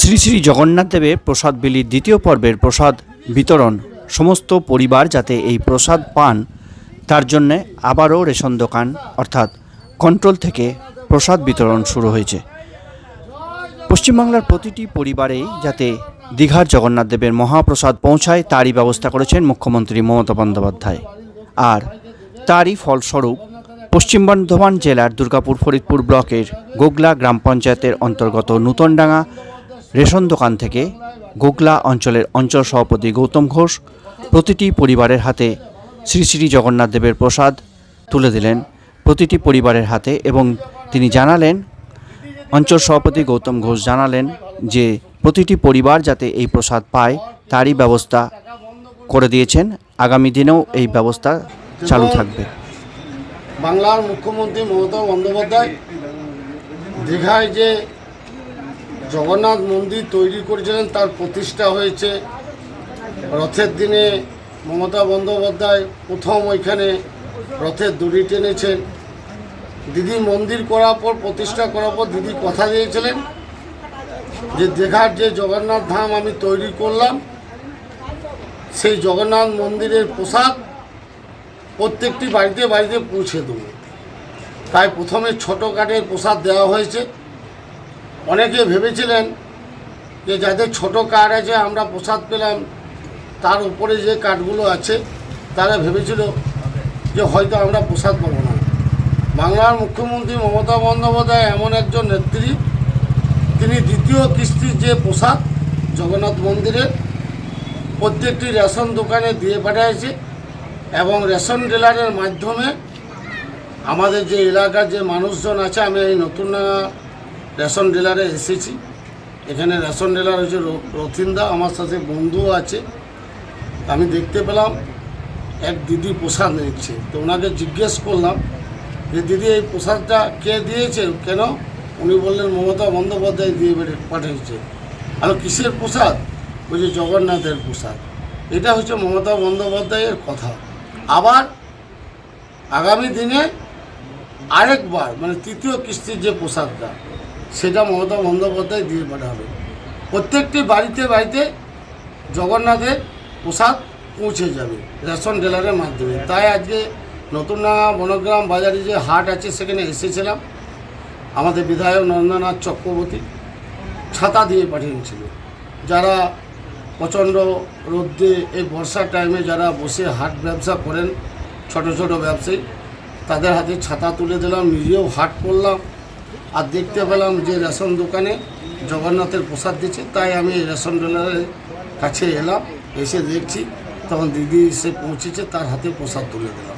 শ্রী শ্রী জগন্নাথ দেবের প্রসাদ বিলির দ্বিতীয় পর্বের প্রসাদ বিতরণ। সমস্ত পরিবার যাতে এই প্রসাদ পান, তার জন্যে আবারও রেশন দোকান, অর্থাৎ কন্ট্রোল থেকে প্রসাদ বিতরণ শুরু হয়েছে। পশ্চিমবাংলার প্রতিটি পরিবারেই যাতে দীঘার জগন্নাথ দেবের মহাপ্রসাদ পৌঁছায়, তারই ব্যবস্থা করেছেন মুখ্যমন্ত্রী মমতা বন্দ্যোপাধ্যায়। আর তারই ফলস্বরূপ পশ্চিম বর্ধমান জেলার দুর্গাপুর ফরিদপুর ব্লকের গোগলা গ্রাম পঞ্চায়েতের অন্তর্গত নূতনডাঙ্গা রেশন দোকান থেকে গোগলা অঞ্চলের অঞ্চল সভাপতি গৌতম ঘোষ প্রতিটি পরিবারের হাতে শ্রী শ্রী জগন্নাথ দেবের প্রসাদ তুলে দিলেন প্রতিটি পরিবারের হাতে এবং তিনি জানালেন, অঞ্চল সভাপতি গৌতম ঘোষ জানালেন যে প্রতিটি পরিবার যাতে এই প্রসাদ পায় তারই ব্যবস্থা করে দিয়েছেন। আগামী দিনেও এই ব্যবস্থা চালু থাকবে। বাংলার মুখ্যমন্ত্রী মমতা বন্দ্যোপাধ্যায় দীঘায় যে জগন্নাথ মন্দির তৈরি করেছিলেন, তার প্রতিষ্ঠা হয়েছে। রথের দিনে মমতা বন্দ্যোপাধ্যায় প্রথম ওইখানে রথের দড়ি টেনেছেন। দিদি মন্দির করার পর, প্রতিষ্ঠা করার পর দিদি কথা দিয়েছিলেন যে দীঘার যে জগন্নাথ ধাম আমি তৈরি করলাম, সেই জগন্নাথ মন্দিরের প্রসাদ প্রত্যেকটি বাড়িতে বাড়িতে পৌঁছে দেবো। তাই প্রথমে ছোট কাঠের প্রসাদ দেওয়া হয়েছে। অনেকে ভেবেছিলেন যে যাদের ছোট কাঠ আছে আমরা প্রসাদ পেলাম, তার উপরে যে কাঠগুলো আছে, তারা ভেবেছিল যে হয়তো আমরা প্রসাদ পাবো না। বাংলার মুখ্যমন্ত্রী মমতা বন্দ্যোপাধ্যায় এমন একজন নেত্রী, তিনি দ্বিতীয় কিস্তির যে প্রসাদ জগন্নাথ মন্দিরের প্রত্যেকটি রেশন দোকানে দিয়ে পাঠিয়েছে এবং রেশন ডিলারের মাধ্যমে আমাদের যে এলাকার যে মানুষজন আছে, আমি এই নতুন রেশন ডিলারে এসেছি। এখানে রেশন ডিলার হচ্ছে রথিন্দা, আমার সাথে বন্ধুও আছে। আমি দেখতে পেলাম, এক দিদি প্রসাদ নিচ্ছে। তো ওনাকে জিজ্ঞেস করলাম যে, দিদি, এই প্রসাদটা কে দিয়েছে? কেন? উনি বললেন, মমতা বন্দ্যোপাধ্যায় দিয়ে পাঠিয়েছে। আর কিসের প্রসাদ? বলছে জগন্নাথের প্রসাদ। এটা হচ্ছে মমতা বন্দ্যোপাধ্যায়ের কথা। আবার আগামী দিনে আরেকবার মানে তৃতীয় কিস্তির যে প্রসাদটা সেটা মমতা বন্দ্যোপাধ্যায় দিয়ে পাঠাবে। প্রত্যেকটি বাড়িতে বাড়িতে জগন্নাথের প্রসাদ পৌঁছে যাবে রেশন ডিলারের মাধ্যমে। তাই আজকে নতুন বনগ্রাম বাজারে যে হাট আছে, সেখানে এসেছিলাম। আমাদের বিধায়ক নরেন্দ্রনাথ চক্রবর্তী ছাতা দিয়ে পাঠিয়েছিল। যারা প্রচণ্ড রোদ্রে এই বর্ষার টাইমে যারা বসে হাট ব্যবসা করেন, ছোট ছোট ব্যবসায়ী, তাদের হাতে ছাতা তুলে দিলাম, নিজেও হাট করলাম আর দেখতে পেলাম যে রেশন দোকানে জগন্নাথের প্রসাদ দিচ্ছে। তাই আমি রেশন ডিলারের কাছে এলাম, এসে দেখছি, তখন দিদি এসে পৌঁছেছে, তার হাতে প্রসাদ তুলে দিলাম।